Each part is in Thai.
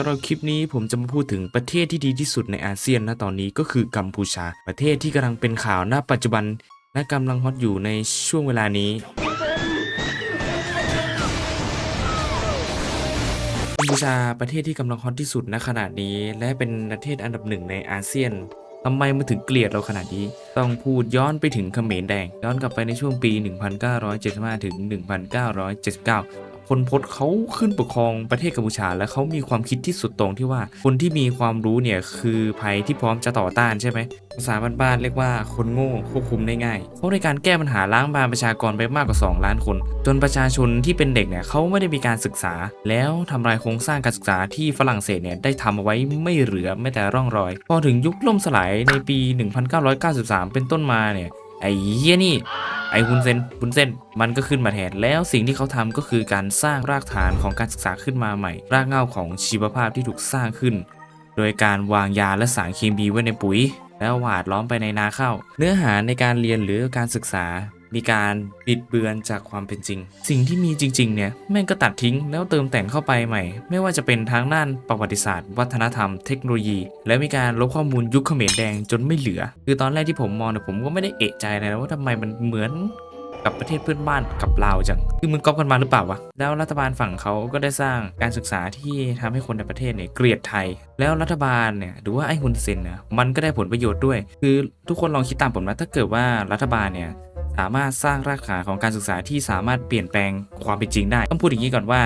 สำหรับคลิปนี้ผมจะมาพูดถึงประเทศที่ดีที่สุดในอาเซียนณตอนนี้ก็คือกัมพูชา ประเทศที่กำลังเป็นข่าวณปัจจุบัน และกำลังฮอตอยู่ในช่วงเวลานี้กัมพูชาประเทศที่กำลังฮอตที่สุดณขณะนี้ และเป็นประเทศอันดับหนึ่งในอาเซียนทำไมมันถึงเกลียดเราขนาดนี้ ต้องพูดย้อนไปถึงเขมรแดง ย้อนกลับไปในช่วงปี 1975 ถึง 1979 พลพศเขาขึ้นปกครองประเทศกัมพูชา และเขามีความคิดที่สุดตรงที่ว่า คนที่มีความรู้เนี่ยคือภัยที่พร้อมจะต่อต้านใช่ไหมภาษาบ้านๆเรียกว่าคนโง่ควบคุมได้ง่ายเพราะในการแก้ปัญหาล้างบางประชากรไปมากกว่า 2 ล้านคน จนประชาชนที่เป็นเด็กเนี่ยเขาไม่ได้มีการศึกษา แล้วทำลายโครงสร้างการศึกษาที่ฝรั่งเศสเนี่ยได้ทำเอาไว้ไม่เหลือแม้แต่ร่องรอย พอถึงยุคล่มสลายในปี 1993 เป็นต้นมาเนี่ยไอ้เหี้ยนี่ ไอ้ฮุนเซนฮุนเซนมันก็ขึ้นมาแทนแล้วสิ่งที่เขาทำก็คือการสร้างรากฐานของการศึกษาขึ้นมาใหม่ รากเหง้าของชีวภาพที่ถูกสร้างขึ้น โดยการวางยาและสารเคมีไว้ในปุ๋ย แล้วหวาดล้อมไปในนาข้าวเนื้อหาในการเรียนหรือการศึกษา มีการบิดเบือนจากความเป็นจริง สิ่งที่มีจริง ๆ เนี่ย แม่งก็ตัดทิ้งแล้วเติมแต่งเข้าไปใหม่ ไม่ว่าจะเป็นทางด้านประวัติศาสตร์ วัฒนธรรมเทคโนโลยี และมีการลบข้อมูลยุคเขมรแดงจนไม่เหลือ คือตอนแรกที่ผมมองเนี่ยผมก็ไม่ได้เอะใจเลยนะว่าทำไมมันเหมือนกับประเทศเพื่อนบ้านกับลาวจัง คือมึงก๊อปกันมาหรือเปล่าวะ แล้วรัฐบาลฝั่งเขาก็ได้สร้างการศึกษาที่ทำให้คนในประเทศเนี่ยเกลียดไทย แล้วรัฐบาลเนี่ยหรือว่าไอ้ฮุนเซนเนี่ยมันก็ได้ผลประโยชน์ด้วย คือทุกคนลองคิดตามผมนะถ้าเกิดว่ารัฐบาลเนี่ย สามารถสร้างรากฐานของการศึกษาที่สามารถเปลี่ยนแปลงความเป็นจริงได้ ต้องพูดอย่างนี้ก่อนว่า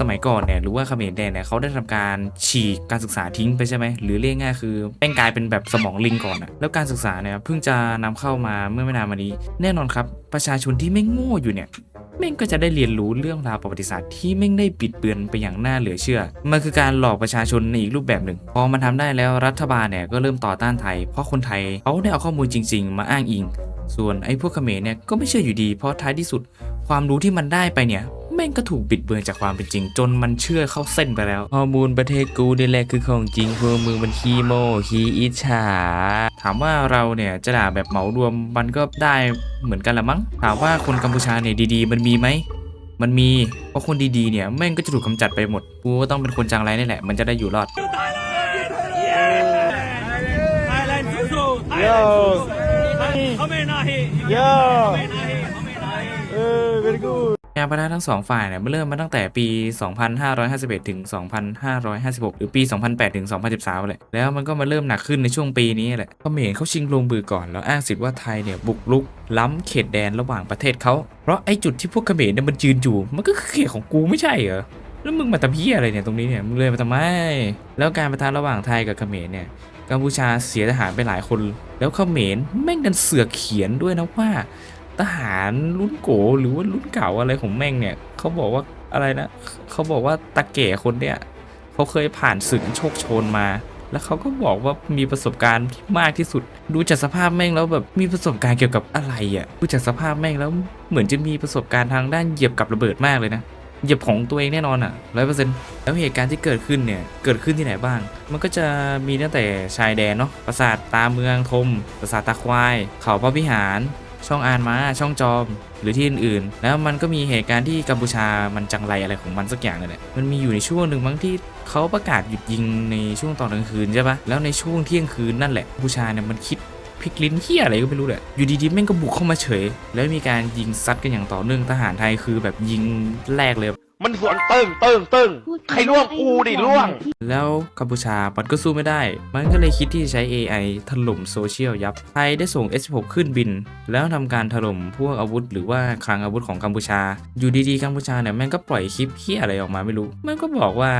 สมัยก่อนเนี่ยหรือว่าเขมรแดงเนี่ยเขาได้ทำการฉีกการศึกษาทิ้งไปใช่ไหมหรือเรียกง่ายคือแม่งกลายเป็นแบบสมองลิงก่อนอะแล้วการศึกษาเนี่ยเพิ่งจะนำเข้ามาเมื่อไม่นานมานี้ แน่นอนครับประชาชนที่ไม่โง่อยู่เนี่ยแม่งก็จะได้เรียนรู้เรื่องราวประวัติศาสตร์ที่แม่งได้ปิดเบือนไปอย่างน่าเหลือเชื่อ มันคือการหลอกประชาชนในอีกรูปแบบหนึ่ง พอมันทำได้แล้วรัฐบาลเนี่ยก็เริ่มต่อต้านไทย เพราะคนไทยเขาได้เอาข้อมูลจริง ๆ มาอ้างอิง ส่วนไอ้พวกเขมรเนี่ยก็ไม่เชื่ออยู่ดี เพราะท้ายที่สุด ความรู้ที่มันได้ไปเนี่ย แม่งก็ถูกบิดเบือนจากความเป็นจริง จนมันเชื่อเข้าเส้นไปแล้วข้อมูลประเทศกูนี่แหละคือของจริงพวกมึงมันขี้โมขี้อิจฉาถามว่าเราเนี่ยจะด่าแบบเหมารวมมันก็ได้เหมือนกันละมั้งถามว่าคนกัมพูชาเนี่ยดีๆ มันมีไหมมันมีเพราะคนดีๆเนี่ยแม่งก็จะถูกกำจัดไปหมดกูก็ต้องเป็นคนจังไรนี่แหละ มันจะได้อยู่รอด Thailand สู้ๆ Yo. Thailand เขาไม่นาฮี Yo. ไม่นาฮีเขาไม่นาฮี Uh, very good. การประทะทั้งสองฝ่ายเนี่ยมันเริ่มมาตั้งแต่ปี 2551 ถึง 2556 หรือปี 2008 ถึง 2013แหละแล้วมันก็มาเริ่มหนักขึ้นในช่วงปีนี้แหละเขมรเขาชิงลงมือก่อน แล้วอ้างสิทธิ์ว่าไทยเนี่ยบุกรุก ล้ำเขตแดนระหว่างประเทศเขา เพราะไอ้จุดที่พวกเขมรเนี่ยมันยืนอยู่ มันก็คือเขตของกูไม่ใช่เหรอแล้วมึงมาทำเพี้ยอะไรเนี่ยตรงนี้เนี่ยมึงเลยมาทำไม แล้วการประทะระหว่างไทยกับเขมรเนี่ยกัมพูชาเสียทหารไปหลายคน แล้วเขมรแม่งดันเสือกเขียนด้วยนะว่า ทหารรุ่นโกหรือว่ารุ่นเก่าอะไรของแม่งเนี่ยเขาบอกว่าอะไรนะเขาบอกว่าตาเก๋คนเนี่ยเขาเคยผ่านศึกโชคโชนมา แล้วเขาก็บอกว่ามีประสบการณ์ที่มากที่สุด ดูจากสภาพแม่งแล้วแบบมีประสบการณ์เกี่ยวกับอะไรอะ่ะดูจากสภาพแม่งแล้วเหมือนจะมีประสบการณ์ทางด้านเหยียบกับระเบิดมากเลยนะเหยียบของตัวเองแน่นอนอะร้อยเปอร์เซ็นต์แล้วเหตุการณ์ที่เกิดขึ้นเนี่ย เกิดขึ้นที่ไหนบ้าง มันก็จะมีตั้งแต่ชายแดนเนาะ ปราสาทตาเมืองทม ปราสาทตาควาย เขาพระวิหาร ช่องอานมาช่องจอม หรือที่อื่นๆ แล้วมันก็มีเหตุการณ์ที่กัมพูชามันจังไรอะไรของมันสักอย่างนั่นแหละมันมีอยู่ในช่วงหนึ่งมั้งที่เขาประกาศหยุดยิงในช่วงตอนกลางคืนใช่ปะแล้วในช่วงเที่ยงคืนนั่นแหละกัมพูชาเนี่ยมันคิดพลิกลิ้นเฮียอะไรก็ไม่รู้แหละ อยู่ดีๆแม่งก็บุกเข้ามาเฉย แล้วมีการยิงซัดกันอย่างต่อเนื่องทหารไทยคือแบบยิงแรกเลย มันสวนเติ้งเติ้งเติ้งใครล่วงกูดิล่วง แล้วกัมพูชามันก็สู้ไม่ได้ มันก็เลยคิดที่จะใช้ AI ถล่มโซเชียลยับ ไทยได้ส่ง S16 ขึ้นบิน แล้วทำการถล่มพวกอาวุธ หรือว่าคลังอาวุธของกัมพูชา อยู่ดีๆกัมพูชาเนี่ยแม่งก็ปล่อยคลิปเฮียอะไรออกมาไม่รู้ มันก็บอกว่า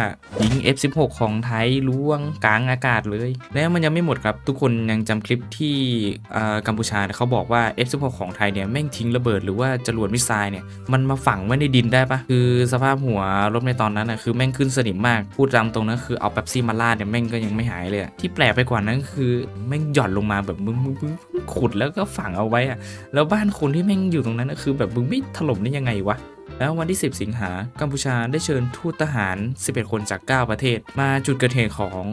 ยิง F16 ของไทยล่วงกลางอากาศเลย แล้วมันยังไม่หมดครับ ทุกคนยังจำคลิปที่อ่ากัมพูชาเนี่ยเขาบอกว่า F16 ของไทยเนี่ยแม่งทิ้งระเบิดหรือว่าจรวดมิสไซล์เนี่ยมันมาฝังไว้ในดินได้ปะคือสภาพหัวรบในตอนนั้นนะคือแม่งขึ้นสนิมมาก พูดตามตรงนะคือเอาแป๊บซี่มาลาดเนี่ยแม่งก็ยังไม่หายเลย ที่แปลกไปกว่านั้นคือแม่งหย่อนลงมาแบบมึงมึงมึงมึงขุดแล้วก็ฝังเอาไว้อะแล้วบ้านคนที่แม่งอยู่ตรงนั้นนะคือแบบมึงไม่ถล่มได้ยังไงวะแล้ววันที่ 10 สิงหา กัมพูชาได้เชิญทูตทหาร 11 คนจาก 9 ประเทศ มาจุดเกิดเหตุของ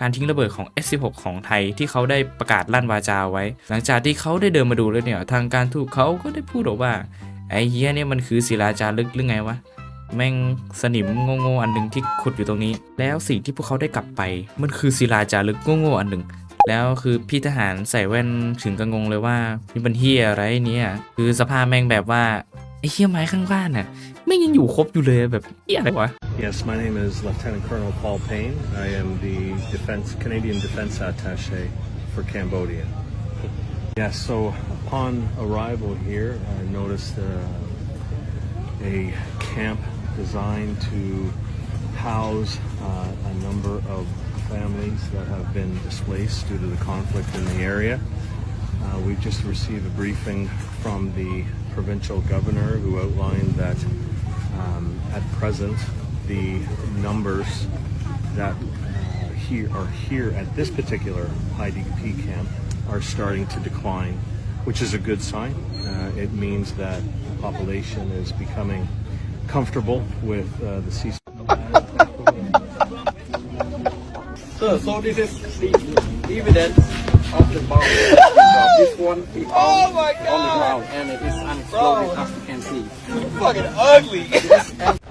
การทิ้งระเบิดของ F16 ของไทยที่เขาได้ประกาศลั่นวาจาไว้ หลังจากที่เขาได้เดินมาดูแล้วเนี่ย ทางการทูตเขาก็ได้พูดบอกว่า ไอ้เฮียเนี่ยมันคือศิลาจารึกหรือไงวะ แม่งสนิมโง่ๆอันหนึ่งที่ขุดอยู่ตรงนี้ แล้วสิ่งที่พวกเขาได้กลับไป มันคือศิลาจารึกโง่ๆอันหนึ่ง แล้วคือพี่ทหารใส่แว่นถึงกังงเลยว่านี่มันเฮียอะไรเนี่ย คือสภาพแม่งแบบว่าไอ้เฮียไม้ข้างบ้านน่ะแม่ยังอยู่ครบอยู่เลยแบบเฮียอะไรวะ Yes, my name is Lieutenant Colonel Paul Payne. I am the Defense Canadian Defense Attaché for Cambodia. Yes, so upon arrival here, I noticed uh, a camp designed to house uh, a number of families that have been displaced due to the conflict in the area. Uh, we've just received a briefing from the provincial governor who outlined that um, at present the numbers that uh, here are here at this particular IDP camp are starting to decline, which is a good sign. Uh, it means that the population is becoming comfortable with uh, the ceasefire. Sir, so this is the evidence of the bomb. this one is on, on the ground and it is unexploded as you can see.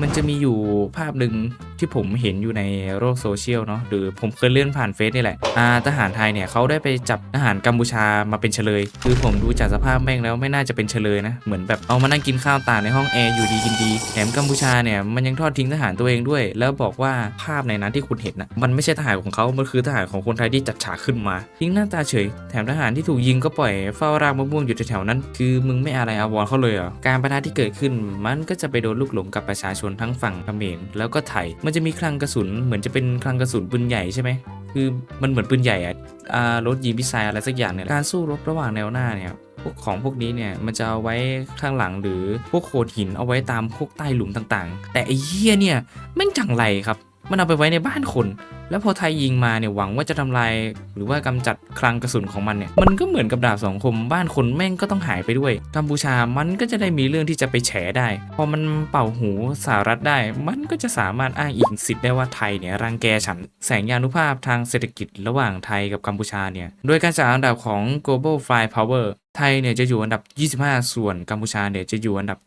มันจะมีอยู่ภาพหนึ่งที่ผมเห็นอยู่ในโลกโซเชียลเนาะหรือผมเคยเลื่อนผ่านเฟซนี่แหละอ่าทหารไทยเนี่ยเขาได้ไปจับทหารกัมพูชามาเป็นเฉลย คือผมดูจากสภาพแม่งแล้วไม่น่าจะเป็นเฉลยนะ เหมือนแบบเอามานั่งกินข้าวตากในห้องแอร์อยู่ดีกินดีแถมกัมพูชาเนี่ยมันยังทอดทิ้งทหารตัวเองด้วย แล้วบอกว่าภาพในนั้นที่คุณเห็นนะมันไม่ใช่ทหารของเขามันคือทหารของคนไทยที่จัดฉากขึ้นมาทิ้งหน้าตาเฉย แถมทหารที่ถูกยิิงก็ปล่อยเฝ้ารากมะม่วงอยู่แถวๆนั้น คือมึงไม่อะไรอาวรเขาเลยเหรอการประทะที่เกิดขึ้นมันก็จะไปโดนลูกหลงกับประชาชนทั้งฝั่งเขมรแล้วก็ไทยมันจะมีคลังกระสุนเหมือนจะเป็นคลังกระสุนปืนใหญ่ใช่ไหมคือมันเหมือนปืนใหญ่อะอ่ารถยิงพิซายอะไรสักอย่างเนี่ยการสู้รบระหว่างแนวหน้าเนี่ยพวกของพวกนี้เนี่ยมันจะเอาไว้ข้างหลังหรือพวกโขดหินเอาไว้ตามพวกใต้หลุมต่างๆ แต่ไอ้เหี้ยเนี่ยแม่งจังไรครับ มันเอาไปไว้ในบ้านคน แล้วพอไทยยิงมาเนี่ยหวังว่าจะทำลายหรือว่ากำจัดคลังกระสุนของมันเนี่ยมันก็เหมือนกับดาบสองคมบ้านคนแม่งก็ต้องหายไปด้วย กัมพูชามันก็จะได้มีเรื่องที่จะไปแฉได้ พอมันเป่าหูสหรัฐได้ มันก็จะสามารถอ้างอิงสิทธิ์ได้ว่าไทยเนี่ยรังแกฉันแสงยานุภาพทางเศรษฐกิจระหว่างไทยกับกัมพูชาเนี่ยโดยการจัดอันดับของ global fly power ไทยเนี่ยจะอยู่อันดับ 25 ส่วนกัมพูชาเนี่ยจะอยู่อันดับ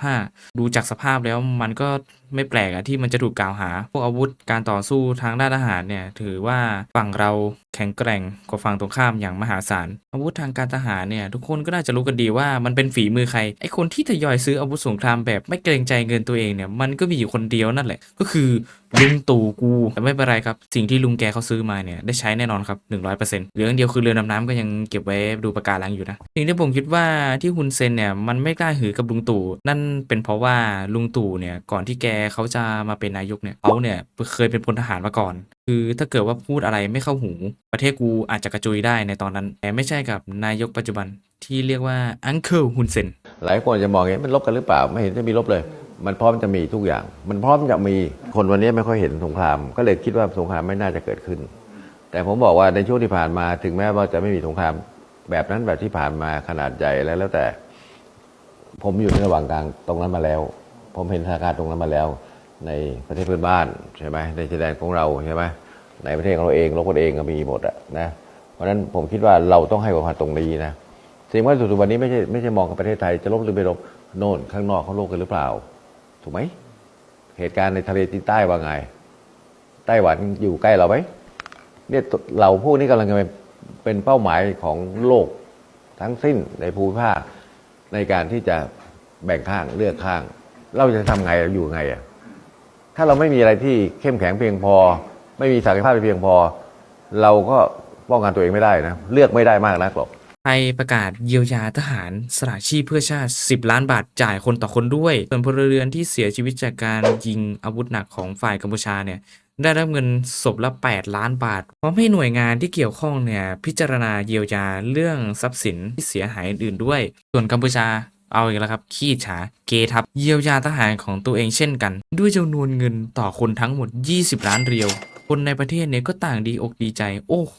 95 ดูจากสภาพแล้วมันก็ ไม่แปลกอะที่มันจะถูกกล่าวหา พวกอาวุธการต่อสู้ทางด้านทหารเนี่ยถือว่าฝั่งเราแข็งแกร่งกว่าฝั่งตรงข้ามอย่างมหาศาล อาวุธทางการทหารเนี่ยทุกคนก็น่าจะรู้กันดีว่ามันเป็นฝีมือใคร ไอคนที่ทยอยซื้ออาวุธสงครามแบบไม่เกรงใจเงินตัวเองเนี่ยมันก็มีอยู่คนเดียวนั่นแหละ ก็คือลุงตู่กูแต่ไม่เป็นไรครับ สิ่งที่ลุงแกเขาซื้อมาเนี่ยได้ใช้แน่นอนครับ 100%เหลืออย่างเดียวคือเรือดำน้ำก็ยังเก็บไว้ดูประการังอยู่นะสิ่งที่ผมคิดว่าที่ฮุนเซนเนี่ยมันไม่กล้าหือกับลุงตู่นั่นเป็นเพราะว่าลุงตู่เนี่ยก่อนที่แกเขาจะมาเป็นนายกเนี่ยเขาเนี่ยเคยเป็นพลทหารมาก่อนคือถ้าเกิดว่าพูดอะไรไม่เข้าหู ประเทศกูอาจจะกระจุยได้ในตอนนั้น แต่ไม่ใช่กับนายกปัจจุบันที่เรียกว่าอังเคิลฮุนเซนหลายคนจะมองเห็นมันลบกันหรือเปล่าไม่เห็นจะมีลบเลย มันพร้อมจะมีทุกอย่าง มันพร้อมจะมีคนวันนี้ไม่ค่อยเห็นสงคราม ก็เลยคิดว่าสงครามไม่น่าจะเกิดขึ้น แต่ผมบอกว่าในช่วงที่ผ่านมาถึงแม้ว่าจะไม่มีสงคราม แบบนั้นแบบที่ผ่านมาขนาดใหญ่แล้วแล้วแต่ ผมอยู่ในระหว่างกลางตรงนั้นมาแล้ว ผมเห็นสถานการณ์ตรงนั้นมาแล้ว ในประเทศเพื่อนบ้านใช่ไหมในชายแดนของเราใช่ไหมในประเทศของเราเองลบกันเองก็มีหมดอะนะเพราะฉะนั้นผมคิดว่าเราต้องให้ความสำคัญตรงนี้นะสิ่งว่าสุดวันนี้ไม่ใช่ไม่ใช่มองกับประเทศไทยจะลบหรือไม่ลบโน่นข้างนอกเขาโลกกันหรือเปล่า ถูกไหมเหตุการณ์ในทะเลจีนใต้ว่าไงไต้หวันอยู่ใกล้เราไหมเนี่ยเราพวกนี้กำลังจะเป็นเป็นเป้าหมายของโลกทั้งสิ้นในภูมิภาคในการที่จะแบ่งข้างเลือกข้าง เราจะทำไงอยู่ไงอะ ถ้าเราไม่มีอะไรที่เข้มแข็งเพียงพอ ไม่มีศักยภาพเพียงพอ เราก็ป้องกันตัวเองไม่ได้นะ เลือกไม่ได้มากนักหรอกไทยประกาศเยียวยาทหารสละชีพเพื่อชาติ 10 ล้านบาทจ่ายคนต่อคนด้วยส่วนพลเรือนที่เสียชีวิตจากการยิงอาวุธหนักของฝ่ายกัมพูชาเนี่ยได้รับเงินศพละ 8 ล้านบาท พร้อมให้หน่วยงานที่เกี่ยวข้องเนี่ยพิจารณาเยียวยาเรื่องทรัพย์สินที่เสียหายอื่นๆด้วย ส่วนกัมพูชา เอาอีกแล้วครับ ขี้ฉา เกทับ เยียวยาทหารของตัวเองเช่นกัน ด้วยจำนวนเงินต่อคนทั้งหมด 20 ล้านเรียว คนในประเทศเนี่ยก็ต่างดีอกดีใจ โอ้โห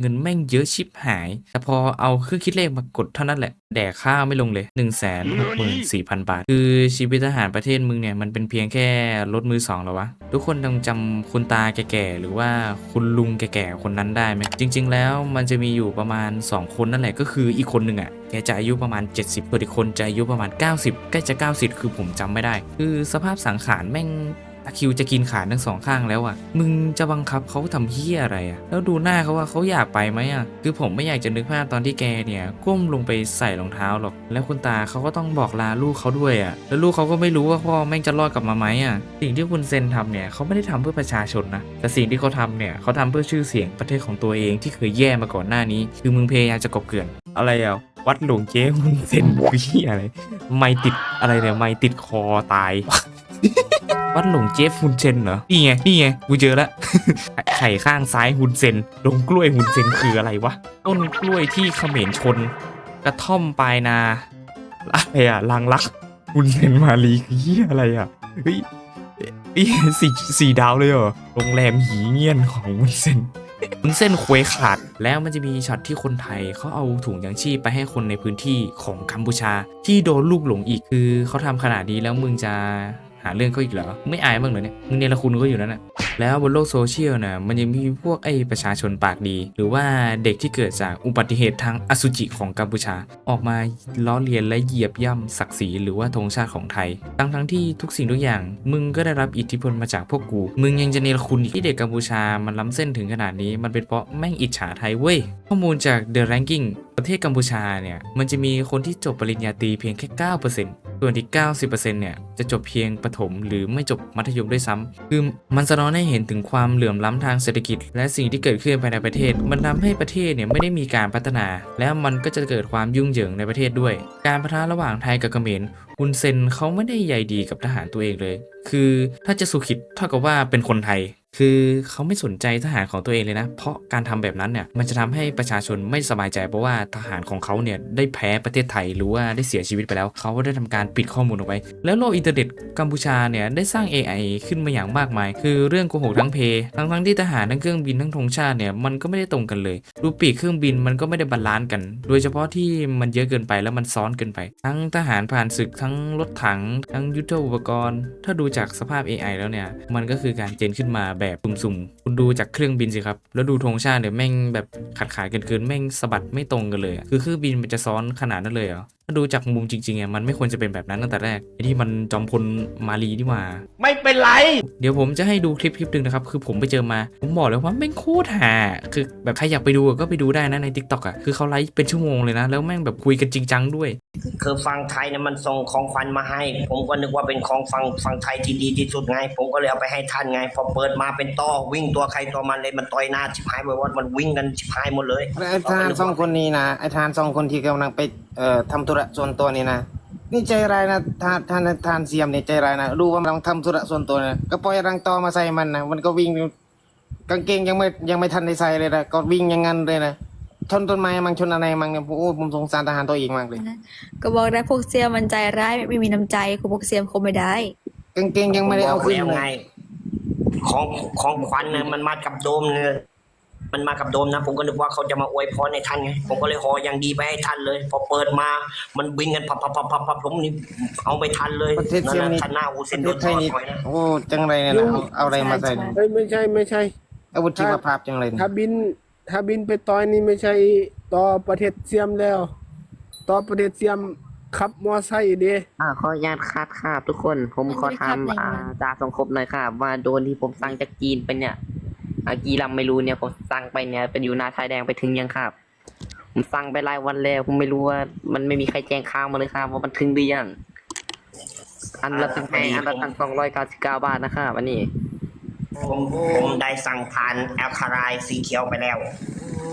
เงินแม่งเยอะชิบหาย แต่พอเอาเครื่องคิดเลขมากดเท่านั้นแหละ แดกข้าวไม่ลงเลย 1 6 4 0 0 0 บาท คือชีวิตทหารประเทศมึงเนี่ย มันเป็นเพียงแค่รถมือสองหรอวะ ทุกคนต้องจำคุณตาแก่ๆ หรือว่าคุณลุงแก่ๆ คนนั้นได้ไหม จริง ๆ แล้วมันจะมีอยู่ประมาณ 2 คนนั่นแหละ ก็คืออีกคนหนึ่งอะแกจะอายุประมาณ 70ส่วนอีกคนจะอายุประมาณ 90 ใกล้จะ 90 คือผมจำไม่ได้ คือสภาพสังขารแม่ง ตะคิวจะกินขาทั้งสองข้างแล้วอะ มึงจะบังคับเขาทำเฮี้ยอะไรอะ แล้วดูหน้าเขาว่าเขาอยากไปไหมอะ คือผมไม่อยากจะนึกภาพตอนที่แกเนี่ยก้มลงไปใส่รองเท้าหรอก แล้วคุณตาเขาก็ต้องบอกลาลูกเขาด้วยอะ แล้วลูกเขาก็ไม่รู้ว่าพ่อแม่งจะรอดกลับมาไหมอะ สิ่งที่คุณเซนทำเนี่ยเขาไม่ได้ทำเพื่อประชาชนนะ แต่สิ่งที่เขาทำเนี่ยเขาทำเพื่อชื่อเสียงประเทศของตัวเองที่เคยแย่มาก่อนหน้านี้ คือมึงพยายามจะกบเกลื่อนอะไรอะวัดหลวงเจ๊คุณเซนเฮี้ยอะไร ไม่ติดอะไรเนี่ยไม่ติดคอตาย วัดหลงเจฟฮุนเซนเหรอ นี่ไง นี่ไง กูเจอละ ไข่ข้างซ้ายฮุนเซนลงกล้วยฮุนเซนคืออะไรวะ ต้นกล้วยที่เขมรชน กระท่อมปลายนาอะไรอะลังลักฮุนเซนมาลีคือเหียอะไรอะเฮ้ยสี่สี่ดาวเลยเหรอ โรงแรมหีเงียนของฮุนเซนฮุนเส้นควยขาดแล้วมันจะมีช็อตที่คนไทยเขาเอาถุงยางชีพไปให้คนในพื้นที่ของกัมพูชา ที่โดนลูกหลงอีกคือเขาทำขนาดนี้แล้วมึงจะ หาเรื่องเขาอีกเหรอ ไม่อายบ้างเหรอเนี่ยมึงเนรคุณเขาอยู่นั่นน่ะ แล้วบนโลกโซเชียลนะมันยังมีพวกไอ้ประชาชนปากดี หรือว่าเด็กที่เกิดจากอุบัติเหตุทางอสุจิของกัมพูชา ออกมาล้อเลียนและเหยียบย่ำศักดิ์ศรีหรือว่าธงชาติของไทย ทั้งทั้งๆที่ทุกสิ่งทุกอย่าง มึงก็ได้รับอิทธิพลมาจากพวกกู มึงยังจะเนรคุณที่เด็กกัมพูชามันล้ำเส้นถึงขนาดนี้ มันเป็นเพราะแม่งอิจฉาไทยเว้ยข้อมูลจาก The Ranking ประเทศกัมพูชาเนี่ยมันจะมีคนที่จบปริญญาตรีเพียงแค่ 9%ส่วนอีก 90%เนี่ยจะจบเพียงประถมหรือไม่จบมัธยมด้วยซ้ำคือมันสะท้อนใให้เห็นถึงความเหลื่อมล้ำทางเศรษฐกิจ และสิ่งที่เกิดขึ้นภายในประเทศ มันทำให้ประเทศเนี่ยไม่ได้มีการพัฒนา แล้วมันก็จะเกิดความยุ่งเหยิงในประเทศด้วย การประทะระหว่างไทยกับเขมรฮุนเซนเขาไม่ได้ใยดีกับทหารตัวเองเลย คือถ้าจะสุขิตเท่ากับว่าเป็นคนไทย คือเขาไม่สนใจทหารของตัวเองเลยนะ เพราะการทำแบบนั้นเนี่ยมันจะทำให้ประชาชนไม่สบายใจ เพราะว่าทหารของเขาเนี่ยได้แพ้ประเทศไทยหรือว่าได้เสียชีวิตไปแล้ว เขาได้ทำการปิดข้อมูลเอาไว้ แล้วโลกอินเทอร์เน็ตกัมพูชาเนี่ยได้สร้าง AI ขึ้นมาอย่างมากมาย คือเรื่องโกหกทั้งเพทั้งทั้งที่ทหารทั้งเครื่องบินทั้งธงชาติเนี่ยมันก็ไม่ได้ตรงกันเลยรูปปีกเครื่องบินมันก็ไม่ได้บาลานซ์กัน โดยเฉพาะที่มันเยอะเกินไปแล้วมันซ้อนเกินไป ทั้งทหารผ่านศึกทั้งรถถัง ทั้งยุทโธปกรณ์ ถ้าดูจากสภาพ AI แล้วเนี่ยมันก็คือการเจนขึ้นมาแบบสุ่มๆ คุณดูจากเครื่องบินสิครับ แล้วดูธงชาติเนี่ยแม่งแบบขาดขาดๆเกินๆแม่งสะบัดไม่ตรงกันเลย คือเครื่องบินมันจะซ้อนขนาดนั้นเลยเหรอาดูจากมุมจริงๆอะมันไม่ควรจะเป็นแบบนั้นตั้งแต่แรกไอ้ที่มันจอมพลมาลีนี่หว่า ไม่เป็นไร เดี๋ยวผมจะให้ดูคลิปคลิปหนึ่งนะครับ คือผมไปเจอมา ผมบอกเลยว่าแม่งโคตรหาคือแบบใครอยากไปดูก็ไปดูได้นะใน t ิ k t o k อะคือเขาไลฟ์เป็นชั่วโมงเลยนะ แล้วแม่งแบบคุยกันจริงจังด้วย คือฟังไทยเนี่ยมันส่งของขวัญมาให้ ผมก็นึกว่าเป็นของฟังฟังไทยที่ดีที่สุดไง ผมก็เลยเอาไปให้ท่านไง พอเปิดมาเป็นต้อวิ่งตัวใครตัวมันเลยมันต่อยหน้าชิบหายไปว่ามันวิ่งกันชิบหายหมดเลยไอ้ทหารสองคนนี้นะไอ้ทหารสองคนที่กำลังไปเอ่อทำธุระส่วนตัวนี่นะนี่ใจร้ายนะทหารทหารทหารเสียมนี่ใจร้ายนะรู้ว่ามันกำลังทำธุระส่วนตัวนะก็ปล่อยรังต่อมาใส่มันนะมันก็วิ่งกางเกงยังไม่ยังไม่ทันได้ใส่เลยนะก็วิ่งอย่างนั้นเลยนะชนต้นไม้มังชนอะไรมังเนี่ยโอ้ผมสงสารทหารตัวเองมากเลย ก็บอกได้พวกเซียมมันใจร้ายไม่มีน้ำใจคือพวกเซียมคงไม่ได้กางเกงยังไม่ได้เอาขึ้นแล้วเลไงยของของขวัญเนี่ยมันมากับโดมเนี่ย มันมากับโดมนะ ผมก็นึกว่าเขาจะมาอวยพรในท่านไงผมก็เลยห่ออย่างดีไปให้ท่านเลย พอเปิดมา มันวิ่งกันพับพับพับพับพับผมนี่เอาไปทันเลยประเทศเสียมนั่นนี่น่ะท่านหน้าอูปเส้นระโดเทศนไทยนี่ต่อยนะโอ้จังไรเนี่ยนะเอาเอาอะไรมาใส่เนี่ยเอ้ยไม่ใช่ไม่ใช่ อาวุธชีวภาพจังเลยเนี่ยถ้าบินถ้าบินไปต่อยนี่ไม่ใช่ต่อประเทศเสียมแล้ว ต่อประเทศเสียมขับมอไซค์เด้อ่าขออนุญาตครับครับทุกคน ผมขอทำอ่าจาสงครบหน่อยครับว่าโดนที่ผมสั่งจากจีนไปเนี่ย อ่ากี่ลำไม่รู้เนี่ยผมสั่งไปเนี่ยเป็นอยู่หนาชายแดงไปถึงยังครับผมสั่งไปหลายวันแล้วผมไม่รู้ว่า มันไม่มีใครแจ้งข่าวมาเลยครับว่ามันถึงหรือยังอันละตั้งแต่อันละตั้งสองร้อยเก้าสิบเก้าบาทนะครับอันนี้ผมผมได้สั่งผ่านแอลคารายสีเขียวไปแล้ว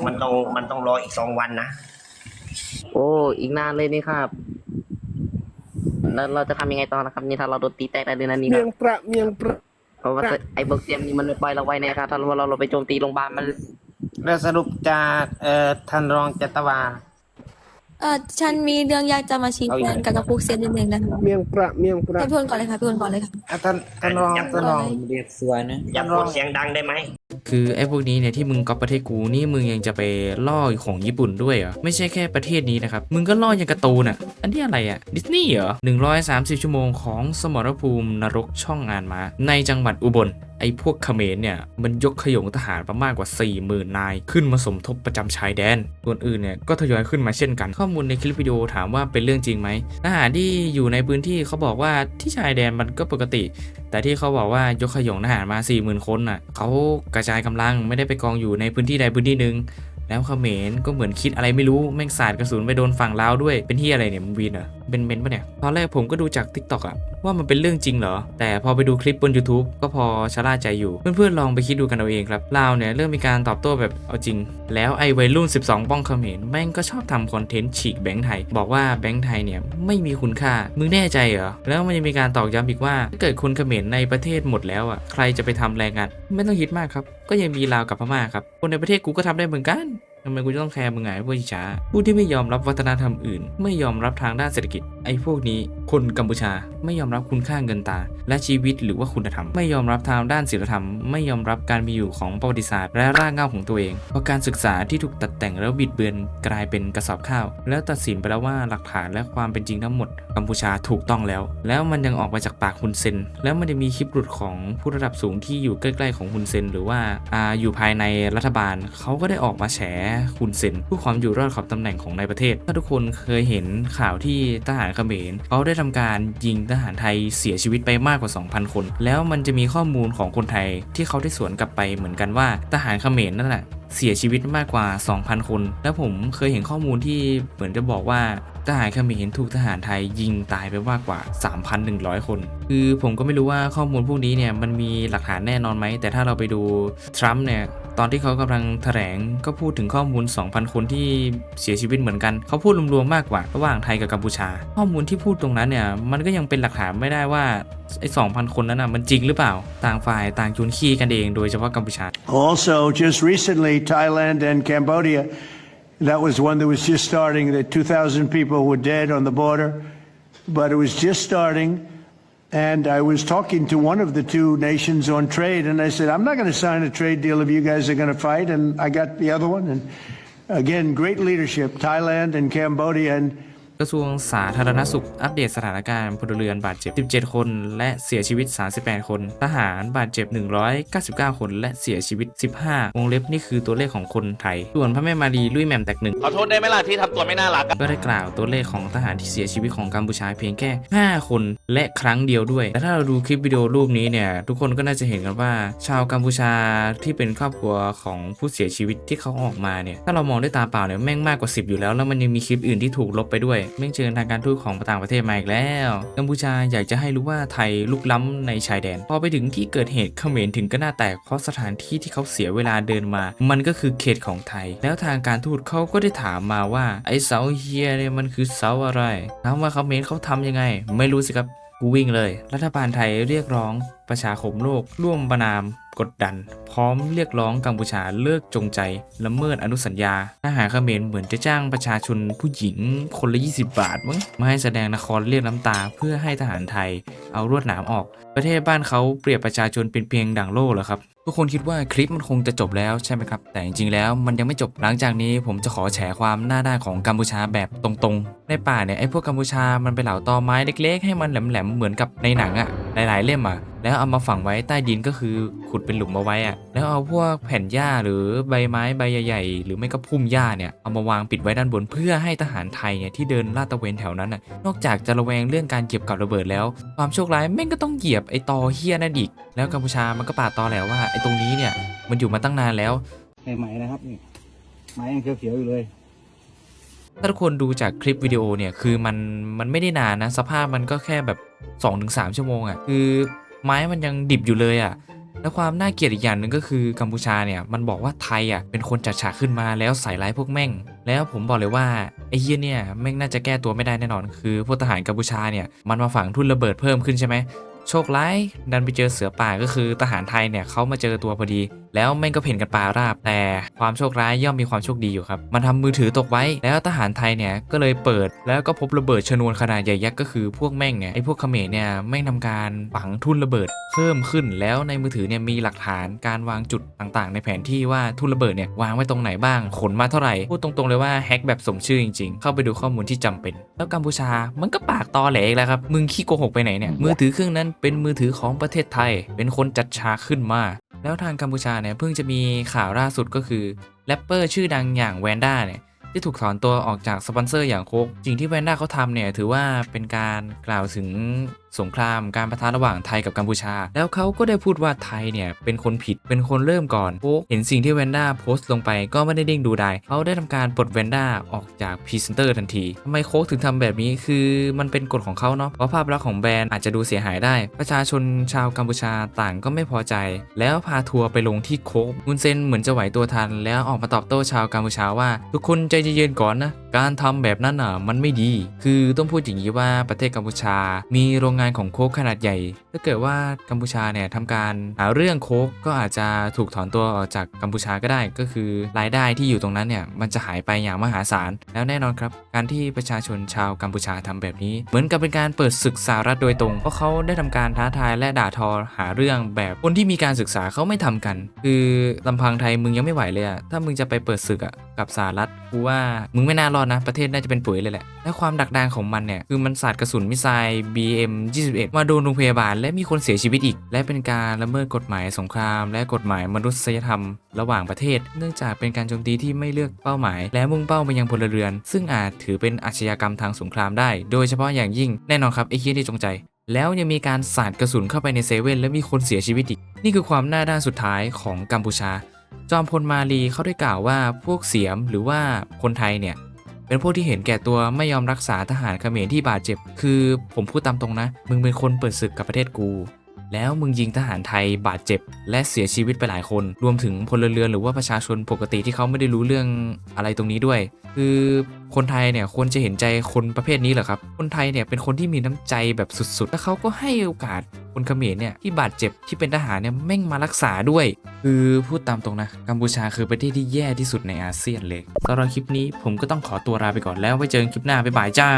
มันต้องมันต้องรออีกสองวันนะโอ้อีกนานเลยนี่ครับแล้วเราจะทำยังไงต่อนะครับ นี่ถ้าเราโดนตีแตกได้เลยนะนี่คเมีรัยบงประเมียงประ เพราะว่าไอ้เบิร์กเซียมนี่มันไม่ปล่อยเราไว้แน่ครับถ้าเราเราไปโจมตีโรงพยาบาลมันแล้วสรุปจากเอ่อท่านรองจัตวา เออฉันมีเรื่องอยากจะมาชี้แจงกับกับพวกเซียมนิดนึงนะคะเมียงประเมียงประให้พี่คนก่อนเลยค่ะพี่คนก่อนเลยค่ะ อะท่านท่านรองท่านรองอย่าพูดเสียงดังได้ไหม คือไอ้พวกนี้เนี่ยที่มึงก๊อปประเทศกูนี่มึงยังจะไปล่อของญี่ปุ่นด้วยเหรอไม่ใช่แค่ประเทศนี้นะครับมึงก็ล่ออย่างการ์ตูนอะอันนี้อะไรอะดิสนีย์เหรอ130 ชั่วโมงของสมรภูมินรกช่องอ่านมา ในจังหวัดอุบล ไอ้พวกเขมรเนี่ยมันยกขยงทหารประมาณกว่า 40,000 นาย ขึ้นมาสมทบประจำชายแดน ส่วนอื่นเนี่ยก็ทยอยขึ้นมาเช่นกัน ข้อมูลในคลิปวิดีโอถามว่าเป็นเรื่องจริงไหมทหารที่อยู่ในพื้นที่เขาบอกว่าที่ชายแดนมันก็ปกติ แต่ที่เขาบอกว่ายกขยงทหารมา 40,000 คนน่ะเขากระจายกำลังไม่ได้ไปกองอยู่ในพื้นที่ใดพื้นที่หนึ่ง แล้วเขมรก็เหมือนคิดอะไรไม่รู้แม่งสาดกระสุนไปโดนฝั่งลาวด้วยเป็นที่อะไรเนี่ยมวีนเหรอเป็นเมนปะเนี่ยตอนแรกผมก็ดูจาก t ิ k t o k อะว่ามันเป็นเรื่องจริงเหรอ แต่พอไปดูคลิปบน YouTube ก็พอชะล่าใจอยู่ เพื่อนๆลองไปคิดดูกันเอาเองครับลาวเนี่ยเริ่มมีการตอบโต้แบบเอาจริง แล้วไอ้วัยรุ่น 12 ป้องเขมรแม่งก็ชอบทำคอนเทนต์ฉีกแบงค์ไทย บอกว่าแบงค์ไทยเนี่ยไม่มีคุณค่ามึงแน่ใจเหรอแล้วมันยังมีการตอกย้ำอีกว่าถ้าเกิดคนเขมรในประเทศหมดแล้วอะใครจะไปทำแรงงานไม่ต้องคิดมากครับ ก็ยังมีลาวกับพม่าครับคนในประเทศกูก็ทำได้เหมือนกัน ทำไมกูจะต้องแคร์มึงไงพวกอิจฉาผู้ที่ไม่ยอมรับวัฒนธรรมอื่น ไม่ยอมรับทางด้านเศรษฐกิจ ไอ้พวกนี้ คนกัมพูชาไม่ยอมรับคุณค่าเงินตา และชีวิตหรือว่าคุณธรรม ไม่ยอมรับทางด้านศีลธรรม ไม่ยอมรับการมีอยู่ของประวัติศาสตร์และรากเหง้าของตัวเอง เพราะการศึกษาที่ถูกตัดแต่งแล้วบิดเบือนกลายเป็นกระสอบข้าว แล้วตัดสินไปแล้วว่าหลักฐานและความเป็นจริงทั้งหมด กัมพูชาถูกต้องแล้ว แล้วมันยังออกมาจากปากฮุนเซน แล้วมันจะมีคลิปหลุดของผู้ระดับสูงที่อยู่ใกล้ ๆ ของฮุนเซน หรือว่าอาอยู่ภายในรัฐบาลเขาก็ได้ออกมาแฉฮุนเซนเพื่อความอยู่รอดของตำแหน่งของในประเทศ ถ้าทุกคนเคยเห็นข่าวที่ทหารเขมรเขาได้ทำการยิงทหารไทยเสียชีวิตไปมากกว่า 2,000 คน แล้วมันจะมีข้อมูลของคนไทยที่เขาได้สวนกลับไปเหมือนกันว่าทหารเขมรนั่นแหละเสียชีวิตมากกว่า 2,000 คน แล้วผมเคยเห็นข้อมูลที่เหมือนจะบอกว่าทหารเขมรถูกทหารไทยยิงตายไปมากกว่า 3,100 คน คือผมก็ไม่รู้ว่าข้อมูลพวกนี้เนี่ยมันมีหลักฐานแน่นอนไหม แต่ถ้าเราไปดูทรัมป์เนี่ย ตอนที่เขากำลังแถลงก็พูดถึงข้อมูล 2,000 คนที่เสียชีวิตเหมือนกัน เขาพูดรวมๆมากกว่าระหว่างไทยกับกัมพูชา ข้อมูลที่พูดตรงนั้นเนี่ยมันก็ยังเป็นหลักฐานไม่ได้ว่าไอ้2,000 คนนั้นน่ะมันจริงหรือเปล่า ต่างฝ่ายต่างจุนขี้กันเองโดยเฉพาะกัมพูชา Also, just recently, Thailand and Cambodia, that was one that was just starting, that 2,000 people were dead on the border, but it was just starting. And I was talking to one of the two nations on trade, and I said, I'm not going to sign a trade deal if you guys are going to fight. And I got the other one. And again, great leadership, Thailand and Cambodia. And กระทรวงสาธารณสุขอัปเดตสถานการณ์พลเรือนบาดเจ็บ 17 คน และเสียชีวิต 38 คน ทหารบาดเจ็บ 199 คน และเสียชีวิต 15 วงเล็บนี่คือตัวเลขของคนไทย ส่วนพระแม่มารีลุยแหม่มแตกหนึ่งขอโทษได้ไหมล่ะที่ทำตัวไม่น่ารักอะก็ได้กล่าวตัวเลขของทหารที่เสียชีวิตของกัมพูชาเพียงแค่ 5 คน และครั้งเดียวด้วยและถ้าเราดูคลิปวิดีโอรูปนี้เนี่ยทุกคนก็น่าจะเห็นกันว่า ชาวกัมพูชาที่เป็นครอบครัวของผู้เสียชีวิตที่เขาออกมาเนี่ยถ้าเรามองด้วยตาเปล่าเนี่ยแม่งมากกว่า 10 อยู่แล้ว แล้วมันยังมีคลิปอื่นที่ถูกลบไปด้วยแม่งเชิญทางการทูตของต่างประเทศมาอีกแล้วกัมพูชาอยากจะให้รู้ว่าไทยลุกล้ำในชายแดน พอไปถึงที่เกิดเหตุเขมรถึงก็น้าแตกเพราะสถานที่ที่เขาเสียเวลาเดินมา มันก็คือเขตของไทย แล้วทางการทูตเขาก็ได้ถามมาว่าไอ้เสาเฮียเนี่ยมันคือเสาอะไรถามว่าเขมรเขาทำยังไง ไม่รู้สิครับกูวิ่งเลย รัฐบาลไทยเรียกร้องประชาคมโลกร่วมประนามกดดันพร้อมเรียกร้องกัมพูชาเลิกจงใจละเมิดอนุสัญญาทหารเขมรเหมือนจะจ้างประชาชนผู้หญิงคนละ 20 บาทมั้งมาให้แสดงละครเรียกน้ำตา เพื่อให้ทหารไทยเอารวดหนามออก ประเทศบ้านเขาเปรียบประชาชนเป็นเพียงดั่งโล่เหรอครับทุกคนคิดว่าคลิปมันคงจะจบแล้วใช่ไหมครับ แต่จริงๆแล้วมันยังไม่จบหลังจากนี้ผมจะขอแฉความหน้าด้านของกัมพูชาแบบตรงๆ ในป่าเนี่ยไอ้พวกกัมพูชามันไปเหล่าตอไม้เล็กๆ ให้มันแหลมๆเหมือนกับในหนังอะหลายๆเล่มอะแล้วเอามาฝังไว้ใต้ดินก็คือขุดเป็นหลุมเอาไว้อะแล้วเอาพวกแผ่นหญ้าหรือใบไม้ใบใหญ่ๆหรือไม่ก็พุ่มหญ้าเนี่ยเอามาวางปิดไว้ด้านบนเพื่อให้ทหารไทยเนี่ยที่เดินลาดตระเวนแถวนั้นน่ะนอกจากจะระแวงเรื่องการเหยียบกับระเบิดแล้ว ความโชคร้ายแม่งก็ต้องเหยียบไอ้ตอเฮี้ยนั่นอีก แล้วกัมพูชามันก็ปาดตอแหล้วว่าไอ้ตรงนี้เนี่ยมันอยู่มาตั้งนานแล้วใหม่ๆนะครับนี่ไม้ยังเขียวๆอยู่เลยถ้าทุกคนดูจากคลิปวิดีโอเนี่ยคือมันมันไม่ได้นานนะ สภาพมันก็แค่แบบ 2-3 ชั่วโมงอะ่ะคือไม้มันยังดิบอยู่เลยอะ่ะ และความน่าเกลียดอีกอย่างหนึ่งก็คือกัมพูชาเนี่ยมันบอกว่าไทยอะเป็นคนจัดฉากขึ้นมาแล้วใส่ร้ายพวกแม่ง แล้วผมบอกเลยว่าไอ้เฮียเนี่ยแม่งน่าจะแก้ตัวไม่ได้แน่นอน คือพวกทหารกัมพูชาเนี่ยมันมาฝังทุ่นระเบิดเพิ่มขึ้นใช่ไหมโชคร้ายดันไปเจอเสือป่าก็คือทหารไทยเนี่ยเขามาเจอตัวพอดี แล้วแม่งก็เพ่นกันปลาราบ แต่ความโชคร้ายย่อมมีความโชคดีอยู่ครับ มันทำมือถือตกไว้ แล้วทหารไทยเนี่ยก็เลยเปิด แล้วก็พบระเบิดชนวนขนาดใหญ่ยักษ์ก็คือพวกแม่งเนี่ยไอ้พวกเขมรเนี่ยแม่งทำการฝังทุ่นระเบิด เพิ่มขึ้นแล้วในมือถือเนี่ยมีหลักฐานการวางจุดต่างๆ ในแผนที่ว่าทุ่นระเบิดเนี่ยวางไว้ตรงไหนบ้างขนมาเท่าไหร่พูดตรงๆเลยว่าแฮกแบบสมชื่อจริงๆ เข้าไปดูข้อมูลที่จำเป็น แล้วกัมพูชามันก็ปากตอแหลอีกแล้วครับมึงขี้โกหกไปไหนเนี่ยมือถือเครื่องนั้นเป็นมือถือของประเทศไทย เป็นคนจัดฉากขึ้นมา แล้วทางกัมพูชาเนี่ยเพิ่งจะมีข่าวล่าสุดก็คือแรปเปอร์ชื่อดังอย่างแวนด้าเนี่ยที่ถูกถอนตัวออกจากสปอนเซอร์อย่างโคกสิ่งที่แวนด้าเขาทำเนี่ยถือว่าเป็นการกล่าวถึงสงครามการประทะระหว่างไทยกับกัมพูชา แล้วเขาก็ได้พูดว่าไทยเนี่ยเป็นคนผิดเป็นคนเริ่มก่อนโคกเห็นสิ่งที่แวนด้าโพสต์ลงไปก็ไม่ได้เด้งดูได้เขาได้ทำการปลดแวนด้าออกจากพรีเซนเตอร์ทันทีทำไมโค้กถึงทำแบบนี้คือมันเป็นกฎของเขาเนาะเพราะภาพลักษณ์ของแบรนด์อาจจะดูเสียหายได้ ประชาชนชาวกัมพูชาต่างก็ไม่พอใจ แล้วพาทัวร์ไปลงที่โค้กมุนเซนเหมือนจะไหวตัวทัน แล้วออกมาตอบโต้ชาวกัมพูชาว่า ทุกคนใจเย็นๆก่อนนะ การทำแบบนั้นอะมันไม่ดี คือต้องพูดอย่างนี้ว่าประเทศกัมพูชา มีโรงงานของโคกขนาดใหญ่ ถ้าเกิดว่ากัมพูชาเนี่ยทำการหาเรื่องโคกก็อาจจะถูกถอนตัวออกจากกัมพูชาก็ได้ ก็คือรายได้ที่อยู่ตรงนั้นเนี่ยมันจะหายไปอย่างมหาศาล แล้วแน่นอนครับ การที่ประชาชนชาวกัมพูชาทำแบบนี้ เหมือนกับเป็นการเปิดศึกสหรัฐโดยตรง เพราะเขาได้ทำการท้าทายและด่าทอหาเรื่องแบบคนที่มีการศึกษาเขาไม่ทำกัน คือลำพังไทยมึงยังไม่ไหวเลยอะถ้ามึงจะไปเปิดศึกอะกับสหรัฐกูว่ามึงไม่น่ารอดนะ ประเทศน่าจะเป็นปุ๋ยเลยแหละ และความดักดานของมันเนี่ย คือมันสาดกระสุนมิสไซล์ BM 21มาโดนโรงพยาบาล และมีคนเสียชีวิตอีก และเป็นการละเมิดกฎหมายสงคราม และกฎหมายมนุษยธรรม ระหว่างประเทศ เนื่องจากเป็นการโจมตีที่ไม่เลือกเป้าหมาย และมุ่งเป้าไปยังพลเรือน ซึ่งอาจถือเป็นอาชญากรรมทางสงครามได้ โดยเฉพาะอย่างยิ่งแน่นอนครับไอ้เคียที่จงใจแล้วยังมีการสาดกระสุนเข้าไปในเซเว่นและมีคนเสียชีวิตอีก นี่คือความหน้าด้านสุดท้ายของกัมพูชา จอมพลมาลีเขาได้กล่าวว่าพวกเสียมหรือว่าคนไทยเนี่ย เป็นพวกที่เห็นแก่ตัวไม่ยอมรักษาทหารเขมรที่บาดเจ็บ คือผมพูดตามตรงนะ มึงเป็นคนเปิดศึกกับประเทศกู แล้วมึงยิงทหารไทยบาดเจ็บ และเสียชีวิตไปหลายคน รวมถึงพลเรือนหรือว่าประชาชนปกติที่เขาไม่ได้รู้เรื่องอะไรตรงนี้ด้วย คือคนไทยเนี่ยควรจะเห็นใจคนประเภทนี้เหรอครับ คนไทยเนี่ยเป็นคนที่มีน้ำใจแบบสุดๆ แล้วเขาก็ให้โอกาสคนเขมรเนี่ยที่บาดเจ็บที่เป็นทหารเนี่ยแม่งมารักษาด้วย คือพูดตามตรงนะ กัมพูชาคือประเทศที่แย่ที่สุดในอาเซียนเลยสำหรับคลิปนี้ผมก็ต้องขอตัวลาไปก่อนแล้วไว้เจอกันคลิปหน้าบ๊ายบายจ้า